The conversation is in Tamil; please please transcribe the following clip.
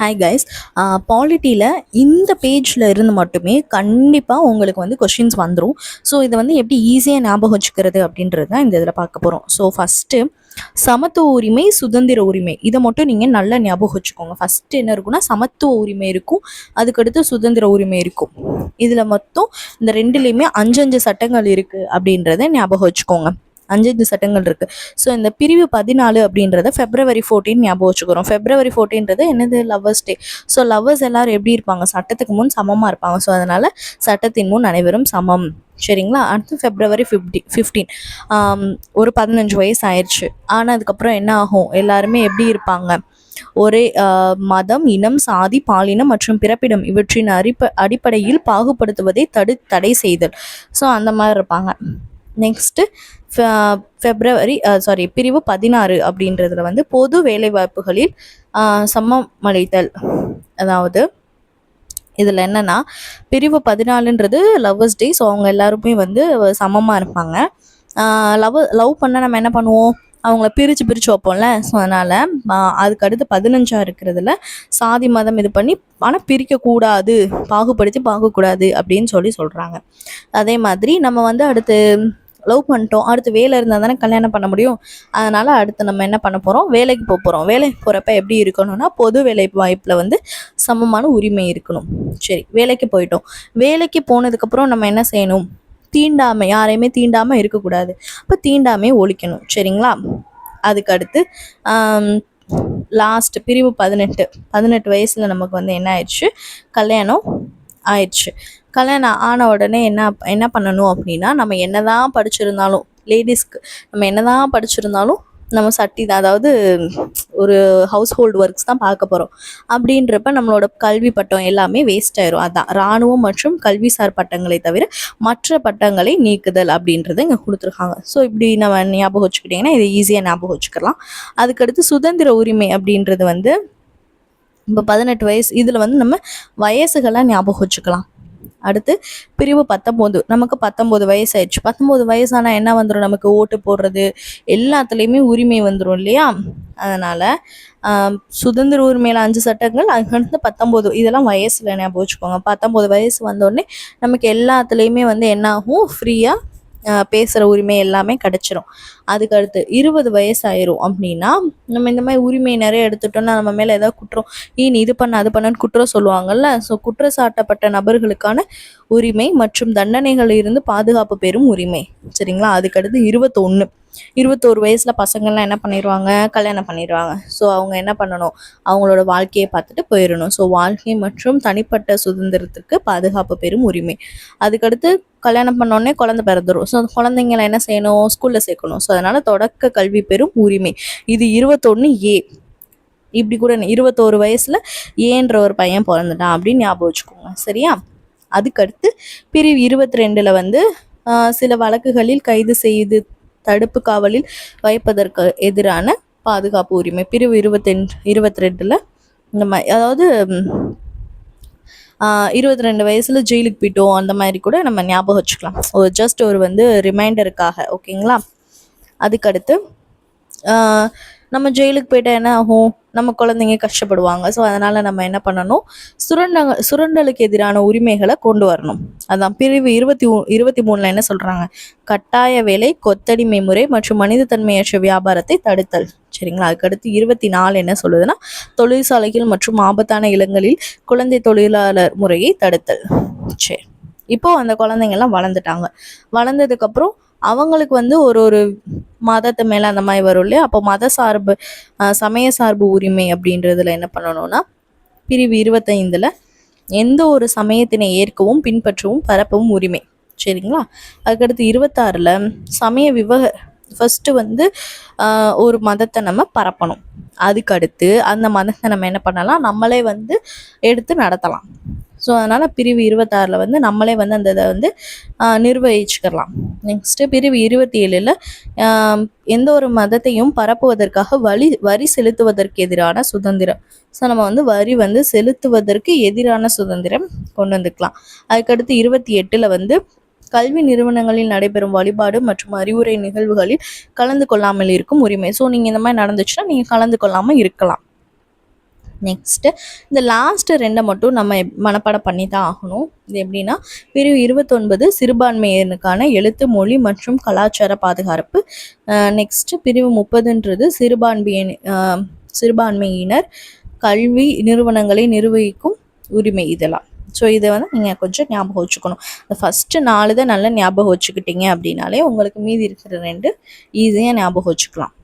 ஹாய் கைஸ் பாலிட்டியில் இந்த பேஜில் இருந்து மட்டுமே கண்டிப்பாக உங்களுக்கு வந்து கொஷின்ஸ் வந்துடும் ஸோ இதை வந்து எப்படி ஈஸியாக ஞாபகம் வச்சுக்கிறது அப்படின்றது தான் இந்த இதில் பார்க்க போகிறோம் ஸோ ஃபஸ்ட்டு சமத்துவ உரிமை சுதந்திர உரிமை. இதை மட்டும் நீங்கள் நல்லா ஞாபகம் வச்சுக்கோங்க. ஃபஸ்ட்டு என்ன இருக்குன்னா சமத்துவ உரிமை இருக்கும். அதுக்கடுத்து சுதந்திர உரிமை இருக்கும். இதில் மொத்தம் இந்த ரெண்டுலேயுமே அஞ்சு அஞ்சு சட்டங்கள் இருக்குது அப்படின்றத ஞாபகம் வச்சுக்கோங்க. அஞ்சஞ்சு சட்டங்கள் இருக்குது ஸோ இந்த பிரிவு பதினாலு அப்படின்றத ஃபெப்ரவரி ஃபோர்டீன் ஞாபகம் வச்சுக்கிறோம். ஃபெப்ரவரி ஃபோர்டீன்றது என்னது? லவ்வர்ஸ் டே ஸோ லவ்வர்ஸ் எல்லாரும் எப்படி இருப்பாங்க? சட்டத்துக்கு முன் சமமாக இருப்பாங்க. ஸோ அதனால் சட்டத்தின் முன் அனைவரும் சமம். சரிங்களா? அடுத்து ஃபெப்ரவரி ஃபிஃப்டி ஃபிஃப்டீன் ஒரு பதினஞ்சு வயசு ஆயிடுச்சு ஆனால் அதுக்கப்புறம் என்ன ஆகும்? எல்லாருமே எப்படி இருப்பாங்க? ஒரே மதம் இனம் சாதி பாலினம் மற்றும் பிறப்பிடம் இவற்றின் அடிப்ப அடிப்படையில் பாகுபடுத்துவதை தடு தடை செய்தல். ஸோ அந்த மாதிரி இருப்பாங்க. நெக்ஸ்ட்டு ஃபெப்ரவரி சாரி பிரிவு பதினாறு அப்படின்றதுல வந்து பொது வேலைவாய்ப்புகளில் சமமளித்தல். அதாவது இதில் என்னன்னா பிரிவு பதினாலுன்றது லவ்வர்ஸ் டே ஸோ அவங்க எல்லாருமே வந்து சமமாக இருப்பாங்க. லவ் லவ் பண்ண நம்ம என்ன பண்ணுவோம்? அவங்கள பிரித்து பிரித்து வைப்போம்ல. ஸோ அதனால் அதுக்கு அடுத்து பதினஞ்சாக இருக்கிறதுல சாதி மதம் இது பண்ணி ஆனால் பிரிக்கக்கூடாது பாகுபடுத்தி பார்க்கக்கூடாது அப்படின்னு சொல்லி சொல்கிறாங்க அதே மாதிரி நம்ம வந்து அடுத்து லவ் பண்ணிட்டோம் அடுத்து வேலை இருந்தால் தானே கல்யாணம் பண்ண முடியும். அதனால் அடுத்து நம்ம என்ன பண்ண போகிறோம் வேலைக்கு போக போகிறோம் வேலைக்கு போகிறப்ப எப்படி இருக்கணும்னா பொது வேலை வாய்ப்பில் வந்து சமமான உரிமை இருக்கணும். சரி வேலைக்கு போயிட்டோம். வேலைக்கு போனதுக்கப்புறம் நம்ம என்ன செய்யணும்? தீண்டாமை யாரையுமே தீண்டாமல் இருக்கக்கூடாது. அப்போ தீண்டாமையை ஒழிக்கணும். சரிங்களா? அதுக்கடுத்து லாஸ்ட் பிரிவு பதினெட்டு. பதினெட்டு வயசில் நமக்கு வந்து என்ன ஆயிடுச்சு? கல்யாணம் ஆயிடுச்சு. கல்யாணம் ஆன உடனே என்ன என்ன பண்ணணும் அப்படின்னா நம்ம என்னதான் படிச்சிருந்தாலும் லேடிஸ்க்கு நம்ம என்ன தான் படிச்சிருந்தாலும் நம்ம சட்டி தான் அதாவது ஒரு ஹவுஸ் ஹோல்டு ஒர்க்ஸ் தான் பார்க்க போகிறோம் அப்படின்றப்ப நம்மளோட கல்வி பட்டம் எல்லாமே வேஸ்ட் ஆயிரும். அதான் இராணுவம் மற்றும் கல்விசார் பட்டங்களை தவிர மற்ற பட்டங்களை நீக்குதல் அப்படின்றது இங்கே கொடுத்துருக்காங்க. ஸோ இப்படி நம்ம ஞாபகம் வச்சுக்கிட்டிங்கன்னா இதை ஈஸியாக ஞாபகம் வச்சுக்கலாம். அதுக்கடுத்து சுதந்திர உரிமை அப்படின்றது வந்து இப்போ பதினெட்டு வயசு இதில் வந்து நம்ம வயசுகளை ஞாபகம் வச்சுக்கலாம். அடுத்து பிரிவு பத்தொம்போது. நமக்கு பத்தொம்போது வயசு ஆயிடுச்சு பத்தொம்போது வயசானால் என்ன வந்துடும் நமக்கு ஓட்டு போடுறது எல்லாத்துலேயுமே உரிமை வந்துடும் இல்லையா? அதனால் சுதந்திர உரிமையில் அஞ்சு சட்டங்கள் அங்கேருந்து பத்தொம்போது இதெல்லாம் வயசில் ஞாபகம் வச்சுக்கோங்க. பத்தொம்போது வயசு வந்தோடனே நமக்கு எல்லாத்துலேயுமே வந்து என்ன ஆகும்? ஃப்ரீயாக பேசுகிற உரிமை எல்லாமே கிடச்சிரும். அதுக்கு அடுத்து இருபது வயசு ஆயிரும் அப்படின்னா நம்ம இந்த மாதிரி உரிமை நிறைய எடுத்துட்டோம்னா நம்ம மேலே ஏதாவது குற்றம் ஏன் நீ இது பண்ண அது பண்ணன்னு குற்றம் சொல்லுவாங்கல்ல? ஸோ குற்றச்சாட்டப்பட்ட நபர்களுக்கான உரிமை மற்றும் தண்டனைகளில் இருந்து பாதுகாப்பு பெறும் உரிமை. சரிங்களா? அதுக்கடுத்து இருபத்தொன்று இருபத்தோரு வயசில் பசங்கள்லாம் என்ன பண்ணிடுவாங்க கல்யாணம் பண்ணிடுவாங்க ஸோ அவங்க என்ன பண்ணணும்? அவங்களோட வாழ்க்கையை பார்த்துட்டு போயிடணும். ஸோ வாழ்க்கை மற்றும் தனிப்பட்ட சுதந்திரத்துக்கு பாதுகாப்பு பெறும் உரிமை. அதுக்கடுத்து கல்யாணம் பண்ணோடனே குழந்தை பிறந்துடும் ஸோ அந்த குழந்தைங்களை என்ன செய்யணும்? ஸ்கூலில் சேர்க்கணும். ஸோ அதனால் தொடக்க கல்வி பெறும் உரிமை. இது இருபத்தொன்று ஏ. இப்படி கூட இருபத்தோரு வயசில் ஏன்ற ஒரு பையன் பிறந்துட்டான் அப்படின்னு ஞாபகம் வச்சுக்கோங்க. சரியா? அதுக்கடுத்து பிரிவு இருபத்தி ரெண்டில் வந்து சில வழக்குகளில் கைது செய்து தடுப்பு காவலில் வைப்பதற்கு எதிரான பாதுகாப்பு உரிமை. பிரிவு இருபத்தெண்டு இருபத்தி ரெண்டில் இந்த மாதிரி அதாவது இருபத்தி ரெண்டு வயசில் ஜெயிலுக்கு போயிட்டோம். அந்த மாதிரி கூட நம்ம ஞாபகம் வச்சுக்கலாம். ஒரு ஜஸ்ட் ஒரு வந்து ரிமைண்டருக்காக ஓகேங்களா அதுக்கடுத்து நம்ம ஜெயிலுக்கு போயிட்டா என்ன ஆகும்? நம்ம குழந்தைங்க கஷ்டப்படுவாங்க. ஸோ அதனால் நம்ம என்ன பண்ணணும்? சுரண்டங்க சுரண்டலுக்கு எதிரான உரிமைகளை கொண்டு வரணும். அதான் பிரிவு இருபத்தி மூ இருபத்தி மூணில் என்ன சொல்கிறாங்க கட்டாய வேலை கொத்தடிமை முறை மற்றும் மனிதத்தன்மையற்ற வியாபாரத்தை தடுத்தல். சரிங்களா? அதுக்கடுத்து இருபத்தி நாலு என்ன சொல்லுதுன்னா தொழிற்சாலைகள் மற்றும் ஆபத்தான இடங்களில் குழந்தை தொழிலாளர் முறையை தடுத்தல். சரி இப்போ அந்த குழந்தைங்கள்லாம் வளர்ந்துட்டாங்க. வளர்ந்ததுக்கப்புறம் அவங்களுக்கு வந்து ஒரு ஒரு மதத்து மேலே அந்த மாதிரி வரும் இல்லையா? அப்போ மத சார்பு சமய சார்பு உரிமை அப்படின்றதுல என்ன பண்ணணும்னா பிரிவு இருபத்தைந்தில் எந்த ஒரு சமயத்தினை ஏற்கவும் பின்பற்றவும் பரப்பவும் உரிமை. சரிங்களா? அதுக்கடுத்து இருபத்தாறில் சமய விவக ஃபஸ்ட்டு வந்து ஒரு மதத்தை நம்ம பரப்பணும். அதுக்கடுத்து அந்த மதத்தை நம்ம என்ன பண்ணலாம்? நம்மளே வந்து எடுத்து நடத்தலாம். ஸோ அதனால் பிரிவு இருபத்தாறில் வந்து நம்மளே வந்து அந்த இதை வந்து நிர்வகிச்சுக்கலாம். நெக்ஸ்ட்டு பிரிவு இருபத்தி ஏழில் எந்த ஒரு மதத்தையும் பரப்புவதற்காக வழி வரி செலுத்துவதற்கு எதிரான சுதந்திரம். ஸோ நம்ம வந்து வரி வந்து செலுத்துவதற்கு எதிரான சுதந்திரம் கொண்டு வந்துக்கலாம். அதுக்கடுத்து இருபத்தி எட்டில் வந்து கல்வி நிறுவனங்களில் நடைபெறும் வழிபாடு மற்றும் அறிவுரை நிகழ்வுகளில் கலந்து கொள்ளாமல் இருக்கும் உரிமை. ஸோ நீங்கள் இந்த மாதிரி நடந்துச்சுன்னா நீங்கள் கலந்து கொள்ளாமல் இருக்கலாம். நெக்ஸ்ட்டு இந்த லாஸ்ட்டு ரெண்டை மட்டும் நம்ம மனப்பாடம் பண்ணி தான் ஆகணும். இது எப்படின்னா பிரிவு இருபத்தொன்பது சிறுபான்மையினருக்கான எழுத்து மொழி மற்றும் கலாச்சார பாதுகாப்பு. நெக்ஸ்ட்டு பிரிவு முப்பதுன்றது சிறுபான்மையின் சிறுபான்மையினர் கல்வி நிறுவனங்களை நிர்வகிக்கும் உரிமை இதெல்லாம். ஸோ இதை வந்து நீங்கள் கொஞ்சம் ஞாபகம் வச்சுக்கணும். இந்த ஃபஸ்ட்டு நாலு தான் நல்லா ஞாபகம் வச்சுக்கிட்டீங்க அப்படின்னாலே உங்களுக்கு மீதி இருக்கிற ரெண்டு ஈஸியாக ஞாபகம் வச்சுக்கலாம்.